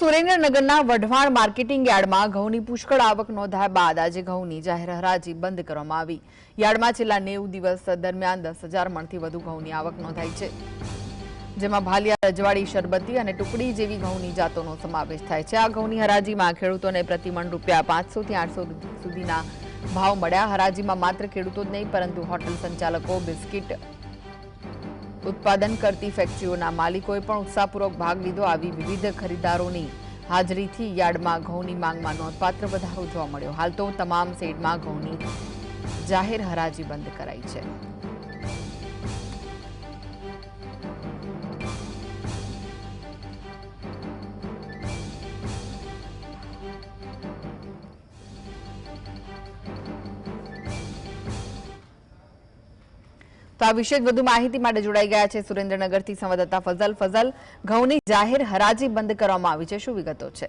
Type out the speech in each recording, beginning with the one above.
સુરેન્દ્રનગરના વઢવાણ માર્કેટિંગ યાર્ડમાં ઘઉંની પુષ્કળ આવક નોંધાયા બાદ આજે ઘઉંની જાહેર હરાજી બંધ કરવામાં આવી. યાર્ડમાં છેલ્લા નેવું દિવસ દરમિયાન દસ હજાર મણથી વધુ ઘઉંની આવક નોંધાઈ છે. જેમાં ભાલિયા, રજવાડી, શરબતી અને ટુકડી જેવી ઘઉંની જાતોનો સમાવેશ થાય છે. આ ઘઉંની હરાજીમાં ખેડૂતોને પ્રતિમણ રૂપિયા પાંચસોથી આઠસો સુધીના ભાવ મળ્યા. હરાજીમાં માત્ર ખેડૂતો જ નહીં, પરંતુ હોટલ સંચાલકો, બિસ્કિટ ઉત્પાદન કરતી ફેક્ટરીઓના માલિકોએ પણ ઉત્સાહપૂર્વક ભાગ લીધો આવી વિવિધ ખરીદદારોની હાજરીથી યાર્ડમાં ઘઉંની માંગમાં નોંધપાત્ર વધારો જોવા મળ્યો. હાલ તો તમામ શેડમાં ઘઉંની જાહેર હરાજી બંધ કરાઈ છે. તો આ વિશે વધુ માહિતી માટે જોડાઈ ગયા છે સુરેન્દ્રનગરથી સંવાદદાતા ફઝલ ફઝલ. ઘઉંની જાહેર હરાજી બંધ કરવામાં આવી છે. શું વિગતો છે?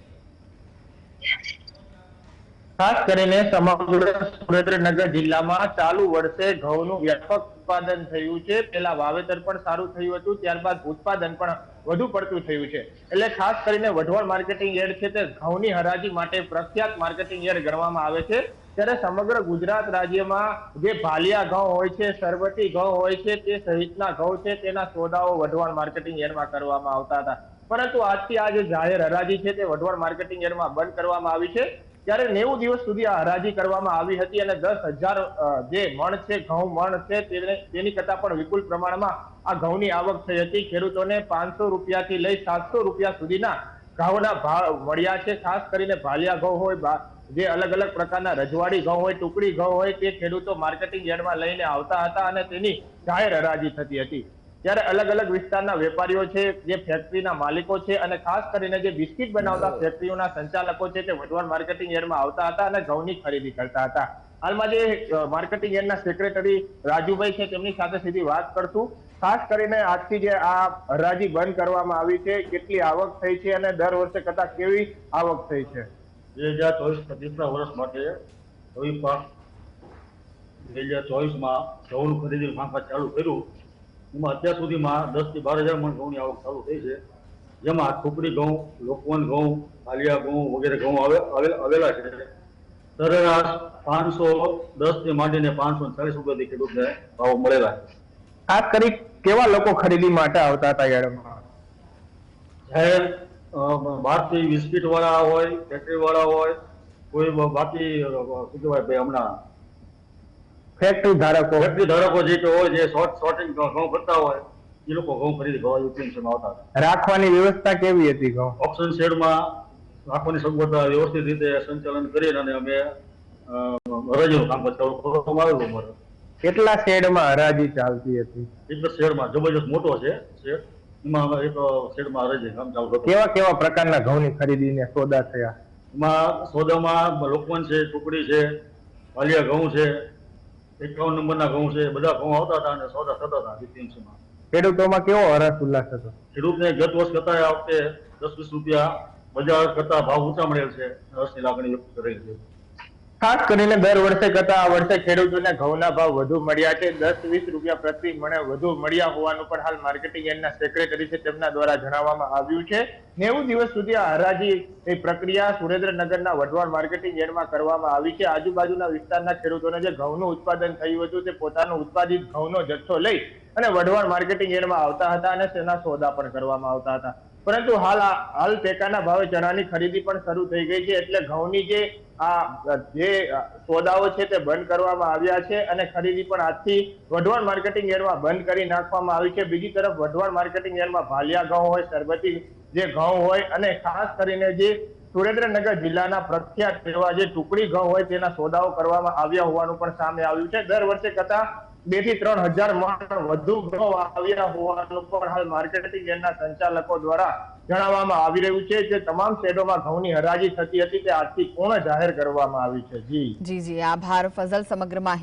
ખાસ કરીને સમગ્ર સુરેન્દ્રનગર જિલ્લામાં ચાલુ વર્ષે ઘઉંનું વ્યાપક ઉત્પાદન થયું છે. પેલા વાવેતર પણ સારું થયું હતું, ત્યારબાદ ઉત્પાદન પણ વધુ પડતું થયું છે. એટલે ખાસ કરીને વઢવાણ માર્કેટિંગ યાર્ડ છે તે ઘઉંની હરાજી માટે પ્રખ્યાત માર્કેટિંગ યાર્ડ ગણવામાં આવે છે. ત્યારે સમગ્ર ગુજરાત રાજ્યમાં જે ભાલિયા ઘઉં હોય છે સરબતી ઘઉં હોય છે, તે સહિતના ઘઉં છે, તેના સોદાઓ વઢવાણ માર્કેટિંગ યાર્ડમાં કરવામાં આવતા હતા. પરંતુ આજથી આ જે જાહેર હરાજી છે તે વઢવાણ માર્કેટિંગ યાર્ડમાં બંધ કરવામાં આવી છે. ત્યારે નેવું દિવસ સુધી આ હરાજી કરવામાં આવી હતી અને દસ હજાર જે મણ છે, ઘઉં મણ છે તેને કરતા પણ વિપુલ પ્રમાણમાં આ ઘઉંની આવક થઈ હતી. ખેડૂતોને પાંચસો રૂપિયાથી લઈ સાતસો રૂપિયા સુધીના ઘઉંના ભાવ મળ્યા છે. ખાસ કરીને ભાલિયા ઘઉં હોય જે અલગ અલગ પ્રકારના રજવાડી ઘઉં હોય, ટુકડી ઘઉં હોય, તે ખેડૂતો માર્કેટિંગ યાર્ડમાં લઈને આવતા હતા અને તેની જાહેર હરાજી થતી હતી. ત્યારે અલગ અલગ વિસ્તારના વેપારીઓ છે જે ફેક્ટરીના માલિકો છે અને ખાસ કરીને જે બિસ્કિટ બનાવતા ફેક્ટરીઓના સંચાલકો છે તે વઢવાણ માર્કેટિંગ યાર્ડમાં આવતા હતા અને ઘઉંની ખરીદી કરતા હતા. હાલમાં જે માર્કેટિંગ યાર્ડના સેક્રેટરી રાજુભાઈ છે તેમની સાથે સીધી વાત કરશું. ખાસ કરીને આજથી જે આ હરાજી બંધ કરવામાં આવી છે કેટલી આવક થઈ છે અને દર વર્ષે કરતા કેવી આવક થઈ છે? બે હજાર ચોવીસ પચીસના વર્ષ માટે રવિ પાક બે હજાર ચોવીસમાં ઘઉંનું ખરીદી કામકાજ ચાલુ કર્યું. એમાં અત્યાર સુધીમાં દસથી બાર હજાર મણ ઘઉંની આવક ચાલુ થઈ છે. જેમાં ટુકડી ઘઉં લોકવન ઘઉં આલિયા ઘઉં વગેરે ઘઉં આવે આવેલ- આવેલા છે. સરેરાશ પાંચસો દસથી માંડીને પાંચસો ચાલીસ રૂપિયાથી ખેડૂતને ભાવ મળેલા છે. ખાસ કરી કેવા લોકો ખરીદી માટે આવતા હતા યાર્ડમાં? જાહેર બહારથી બિસ્કીટ વાળા હોય ફેક્ટરી વાળા હોય કોઈ બાકી શું કહેવાય ભાઈ હમણાં ફેક્ટરી ધારકો. ફેક્ટરી ધારકો જે કે હોય જે શોર્ટ શોર્ટિંગ ઘઉં કરતા હોય એ લોકો ઘઉં ખરીદી કરવા યુપીએમસીમાં આવતા રાખવાની વ્યવસ્થા કેવી હતી ઘઉં? ઓપ્શન શેડમાં રાખવાની સગવડતા વ્યવસ્થિત રીતે સંચાલન કરીને અને અમે હરાજીનું કામ કરવામાં આવેલું અમારે. કેટલા શેડમાં હરાજી ચાલતી હતી? એક શેડમાં જબરજસ્ત મોટો છે શેડ. એમાં અમે એક શેડમાં હરાજી કામ ચાલુ હતું કેવા કેવા પ્રકારના ઘઉંની ખરીદીને સોદા થયા? એમાં સોદામાં લોકવન છે ટુકડી છે વાલિયા ઘઉં છે એકાવન નંબરના ઘઉં છે બધા ઘઉં આવતા હતા અને સોદા થતા હતા જીપીએમસીમાં ખેડૂતોમાં કેવો હરાશ ઉલ્લાસ હતો? ખેડૂતને ગત વર્ષ કરતા આ વખતે દસ વીસ રૂપિયા બજાર કરતા ભાવ ઊંચા મળેલ છે રસની લાગણી વ્યક્ત કરેલ છે. ખાસ કરીને દર વર્ષે કરતા આ વર્ષે ખેડૂતોને ઘઉંના ભાવ વધુ મળ્યા છે. દસ, વીસ રૂપિયા પ્રતિ મણે વધુ મળ્યા હોવાનું પણ હાલ માર્કેટિંગ યાર્ડના સેક્રેટરી છે તેમના દ્વારા જણાવવામાં આવ્યું છે. નેવું દિવસ સુધી આ હરાજી પ્રક્રિયા સુરેન્દ્રનગરના વઢવાણ માર્કેટિંગ યાર્ડમાં કરવામાં આવી છે. આજુબાજુના વિસ્તારના ખેડૂતોને જે ઘઉંનું ઉત્પાદન થયું હતું તે પોતાનું ઉત્પાદિત ઘઉંનો જથ્થો લઈ અને વઢવાણ માર્કેટિંગ યાર્ડમાં આવતા હતા અને તેના સોદા પણ કરવામાં આવતા હતા. પરંતુ હાલ હાલ ટેકાના ભાવે ચણાની ખરીદી પણ શરૂ થઈ ગઈ છે એટલે ઘઉંની જે આ, જે સોદાઓ છે તે બંધ કરવામાં આવ્યા છે અને ખરીદી પણ આજથી વઢવાણ માર્કેટિંગ યાર્ડમાં બંધ કરી નાખવામાં આવી છે. બીજી તરફ વઢવાણ માર્કેટિંગ યાર્ડમાં ભાલિયા ઘઉં હોય સરબતી જે ઘઉં હોય અને ખાસ કરીને જે સુરેન્દ્રનગર જિલ્લાના પ્રખ્યાત એવા જે ટુકડી ઘઉં હોય તેના સોદાઓ કરવામાં આવ્યા હોવાનું પણ સામે આવ્યું છે. દર વર્ષે કરતા બેથી ત્રણ હજાર મણ વધુ ઘઉં આવ્યા હોવાનું પણ હાલ માર્કેટિંગ યાર્ડના સંચાલકો દ્વારા જણાવવામાં આવી રહ્યું છે જે તમામ શેડોમાં ઘઉંની હરાજી થતી હતી તે આજથી પૂર્ણ જાહેર કરવામાં આવી છે? જી. જી જી. આભાર, ફઝલ, સમગ્ર માહિતી